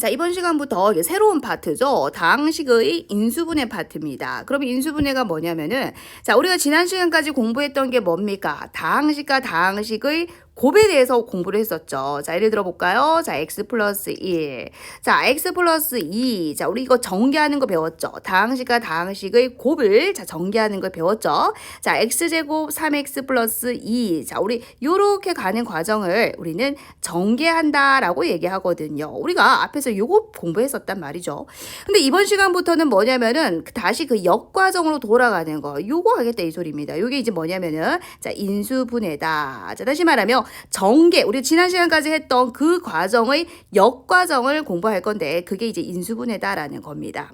자, 이번 시간부터 새로운 파트죠. 다항식의 인수분해 파트입니다. 그럼 인수분해가 뭐냐면은, 자, 우리가 지난 시간까지 공부했던 게 뭡니까? 다항식과 다항식의 곱에 대해서 공부를 했었죠. 자, 예를 들어 볼까요? 자, x 플러스 1. 자, x 플러스 2. 자, 우리 이거 전개하는 거 배웠죠. 다항식과 다항식의 곱을 자, 전개하는 걸 배웠죠. 자, x제곱 3x 플러스 2. 자, 우리 요렇게 가는 과정을 우리는 전개한다라고 얘기하거든요. 우리가 앞에서 요거 공부했었단 말이죠. 근데 이번 시간부터는 뭐냐면은 다시 그 역과정으로 돌아가는 거. 요거 하겠다 이 소리입니다. 요게 이제 뭐냐면은 자, 인수분해다. 자, 다시 말하면 전개. 우리 지난 시간까지 했던 그 과정의 역과정을 공부할 건데 그게 이제 인수분해다라는 겁니다.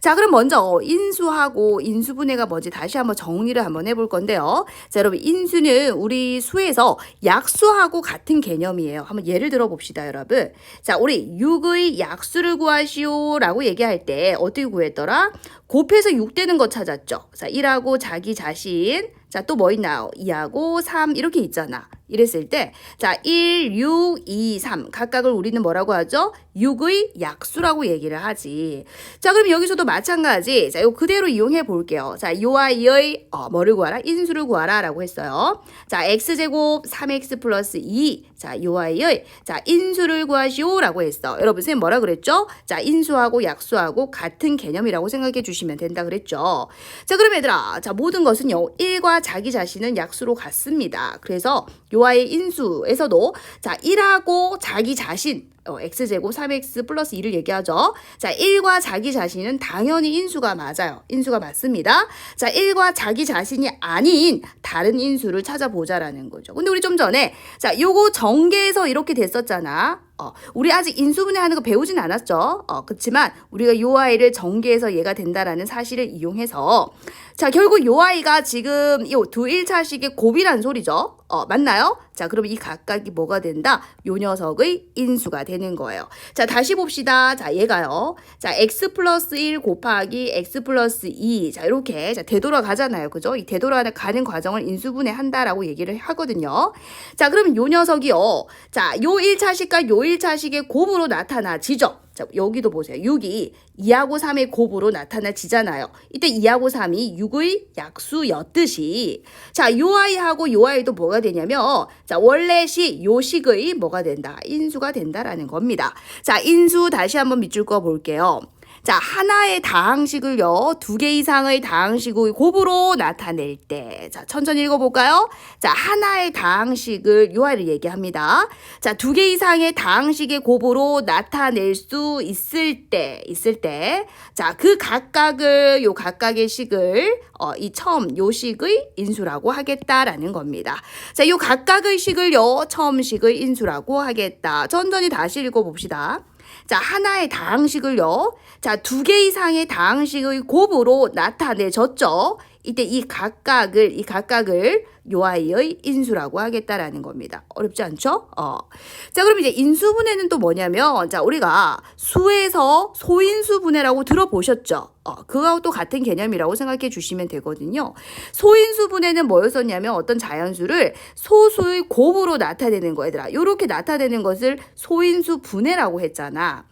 자, 그럼 먼저 인수하고 인수분해가 뭔지 다시 한번 정리를 한번 해볼 건데요. 자, 여러분 인수는 우리 수에서 약수하고 같은 개념이에요. 한번 예를 들어 봅시다, 여러분. 자, 우리 6의 약수를 구하시오 라고 얘기할 때 어떻게 구했더라? 곱해서 6 되는 거 찾았죠. 자, 1하고 자기 자신. 자, 또 뭐 있나요? 2하고 3 이렇게 있잖아. 이랬을 때, 자, 1, 6, 2, 3. 각각을 우리는 뭐라고 하죠? 6의 약수라고 얘기를 하지. 자, 그럼 여기서도 마찬가지. 자, 요 그대로 이용해 볼게요. 자, 요와 이의, 어, 뭐를 구하라? 인수를 구하라. 라고 했어요. 자, x제곱 3x 플러스 2. 자, 요와 이의, 자, 인수를 구하시오. 라고 했어. 여러분, 선생님 뭐라 그랬죠? 자, 인수하고 약수하고 같은 개념이라고 생각해 주시면 된다 그랬죠. 자, 그럼 얘들아. 자, 모든 것은요. 1과 자기 자신은 약수로 같습니다. 그래서 요와의 인수에서도 자, 1하고 자기 자신 어, x제곱 3x 플러스 2를 얘기하죠. 자, 1과 자기 자신은 당연히 인수가 맞아요. 인수가 맞습니다. 자, 1과 자기 자신이 아닌 다른 인수를 찾아보자라는 거죠. 근데 우리 좀 전에 자, 요거 전개에서 이렇게 됐었잖아. 어, 우리 아직 인수분해 하는 거 배우진 않았죠. 어, 그렇지만 우리가 요 아이를 전개해서 얘가 된다라는 사실을 이용해서 자, 결국 요 아이가 지금 이두 1차식의 곱이란 소리죠. 어, 맞나요? 자, 그럼 이 각각이 뭐가 된다? 요 녀석의 인수가 되는 거예요. 자, 다시 봅시다. 자, 얘가요. 자, x 플러스 1 곱하기 x 플러스 2. 자, 이렇게 자, 되돌아가잖아요. 그죠? 이 되돌아가는 과정을 인수분해 한다라고 얘기를 하거든요. 자, 그럼 요 녀석이요. 자, 요 1차식과 요 1차식의 곱으로 나타나지죠. 자, 여기도 보세요. 6이 2하고 3의 곱으로 나타나지잖아요. 이때 2하고 3이 6의 약수였듯이 자, 요 아이하고 요 아이도 뭐가 되냐면 자, 원래시 요 식의 뭐가 된다? 인수가 된다라는 겁니다. 자, 인수 다시 한번 밑줄 그어 볼게요. 자, 하나의 다항식을요, 두 개 이상의 다항식의 곱으로 나타낼 때. 자, 천천히 읽어볼까요? 자, 하나의 다항식을, 요 아이를 얘기합니다. 자, 두 개 이상의 다항식의 곱으로 나타낼 수 있을 때, 있을 때. 자, 그 각각을, 요 각각의 식을, 어, 이 처음, 요 식의 인수라고 하겠다라는 겁니다. 자, 요 각각의 식을요, 처음 식의 인수라고 하겠다. 천천히 다시 읽어봅시다. 자, 하나의 다항식을요. 자, 두 개 이상의 다항식의 곱으로 나타내졌죠. 이때 이 각각을 이 각각을 요 아이의 인수라고 하겠다라는 겁니다. 어렵지 않죠? 어. 자, 그럼 이제 인수분해는 또 뭐냐면 자, 우리가 수에서 소인수분해라고 들어보셨죠? 어, 그거하고 또 같은 개념이라고 생각해 주시면 되거든요. 소인수분해는 뭐였었냐면 어떤 자연수를 소수의 곱으로 나타내는 거 얘들아. 요렇게 나타내는 것을 소인수분해라고 했잖아.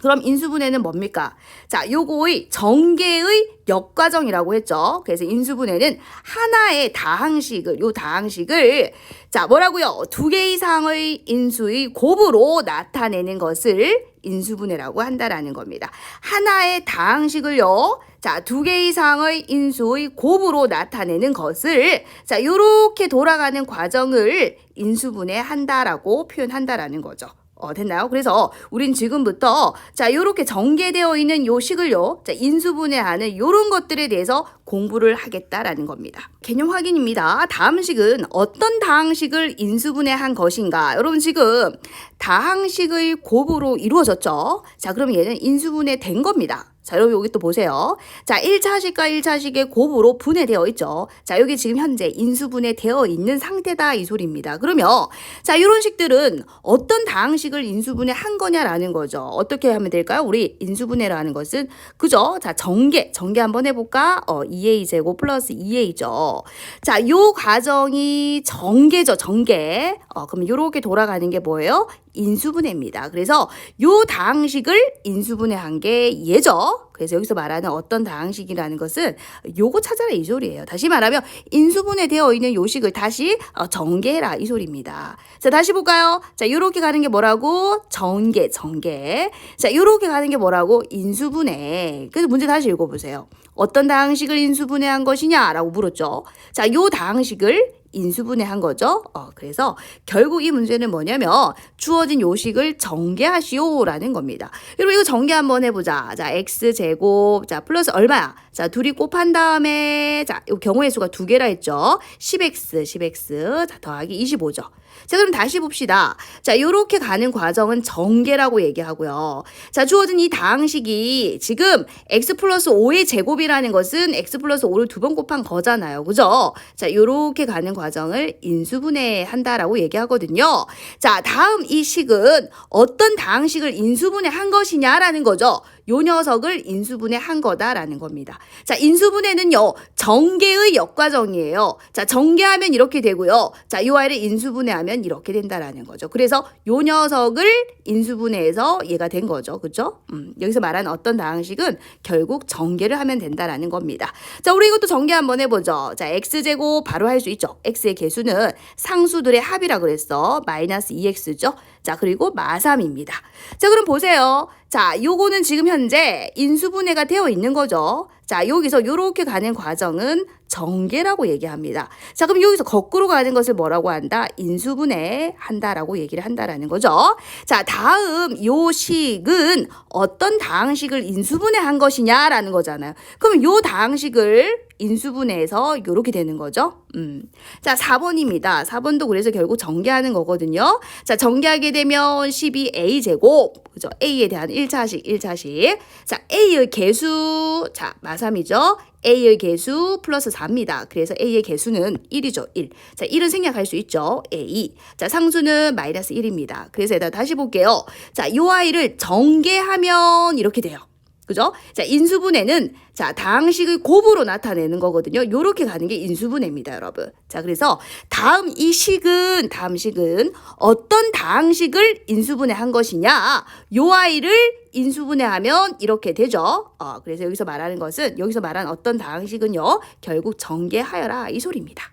그럼 인수분해는 뭡니까? 자, 요거의 전개의 역과정이라고 했죠. 그래서 인수분해는 하나의 다항식을, 요 다항식을, 자, 뭐라고요? 두 개 이상의 인수의 곱으로 나타내는 것을 인수분해라고 한다라는 겁니다. 하나의 다항식을요, 자, 두 개 이상의 인수의 곱으로 나타내는 것을, 자, 요렇게 돌아가는 과정을 인수분해 한다라고 표현한다라는 거죠. 어, 됐나요? 그래서 우린 지금부터 자, 요렇게 전개되어 있는 요 식을요. 자, 인수분해하는 요런 것들에 대해서 공부를 하겠다라는 겁니다. 개념 확인입니다. 다음 식은 어떤 다항식을 인수분해한 것인가? 여러분 지금 다항식의 곱으로 이루어졌죠? 자, 그럼 얘는 인수분해 된 겁니다. 자, 여러분 여기 또 보세요. 자, 1차식과 1차식의 곱으로 분해되어 있죠. 자, 여기 지금 현재 인수분해 되어 있는 상태다 이 소리입니다. 그러면 자, 이런 식들은 어떤 다항식을 인수분해 한 거냐라는 거죠. 어떻게 하면 될까요? 우리 인수분해라는 것은 그죠? 자, 전개, 전개 한번 해 볼까? 어, 2a 제곱 플러스 2a죠. 자, 요 과정이 전개죠, 전개. 어, 그럼 요렇게 돌아가는 게 뭐예요? 인수분해입니다. 그래서 요 다항식을 인수분해한 게 얘죠. 그래서 여기서 말하는 어떤 다항식이라는 것은 요거 찾아라 이 소리예요. 다시 말하면 인수분해 되어 있는 요식을 다시 어, 전개해라 이 소리입니다. 자 다시 볼까요? 자 요렇게 가는 게 뭐라고? 전개 전개. 자 요렇게 가는 게 뭐라고? 인수분해. 그래서 문제 다시 읽어보세요. 어떤 다항식을 인수분해한 것이냐라고 물었죠. 자 요 다항식을 인수분해한 거죠. 어, 그래서 결국 이 문제는 뭐냐면 주어진 요식을 전개하시오라는 겁니다. 여러분 이거 전개 한번 해보자. 자 x 제곱 자 플러스 얼마야? 자 둘이 곱한 다음에 자요 경우의 수가 두 개라 했죠. 10x 10x 자 더하기 25죠. 자 그럼 다시 봅시다. 자 요렇게 가는 과정은 전개라고 얘기하고요. 자 주어진 이 다항식이 지금 x 플러스 5의 제곱이라는 것은 x 플러스 5를 두 번 곱한 거잖아요. 그죠? 자 요렇게 가는 과정을 인수분해 한다라고 얘기하거든요. 자 다음 이 식은 어떤 다항식을 인수분해 한 것이냐라는 거죠. 요 녀석을 인수분해 한 거다라는 겁니다. 자, 인수분해는요, 전개의 역과정이에요. 자, 전개하면 이렇게 되고요. 자, 요 아이를 인수분해하면 이렇게 된다라는 거죠. 그래서 요 녀석을 인수분해해서 얘가 된 거죠. 그죠? 음, 여기서 말하는 어떤 다항식은 결국 전개를 하면 된다라는 겁니다. 자, 우리 이것도 전개 한번 해보죠. 자, x제곱 바로 할 수 있죠. x의 개수는 상수들의 합이라 그랬어. 마이너스 2x죠. 자, 그리고 마삼입니다. 자, 그럼 보세요. 자, 요거는 지금 현재 인수분해가 되어 있는 거죠. 자, 여기서 요렇게 가는 과정은 전개라고 얘기합니다. 자, 그럼 여기서 거꾸로 가는 것을 뭐라고 한다? 인수분해 한다라고 얘기를 한다라는 거죠. 자, 다음 요 식은 어떤 다항식을 인수분해 한 것이냐라는 거잖아요. 그러면 요 다항식을 인수분해해서 요렇게 되는 거죠. 음. 자, 4번입니다. 4번도 그래서 결국 전개하는 거거든요. 자, 전개하게 되면 12a 제곱. 그죠? a에 대한 1차식, 1차식. 자, a의 개수. 자, 마삼이죠. A의 개수 플러스 4입니다. 그래서 a의 개수는 1이죠. 1. 자, 1은 생략할 수 있죠. a. 자, 상수는 마이너스 1입니다. 그래서 일단 다시 볼게요. 자, 요 아이를 전개하면 이렇게 돼요. 그죠? 자, 인수분해는 자, 다항식의 곱으로 나타내는 거거든요. 요렇게 가는 게 인수분해입니다, 여러분. 자, 그래서 다음 이 식은 다음 식은 어떤 다항식을 인수분해 한 것이냐? 요 아이를 인수분해하면 이렇게 되죠. 어, 그래서 여기서 말하는 것은 여기서 말한 어떤 다항식은요. 결국 전개하여라 이 소리입니다.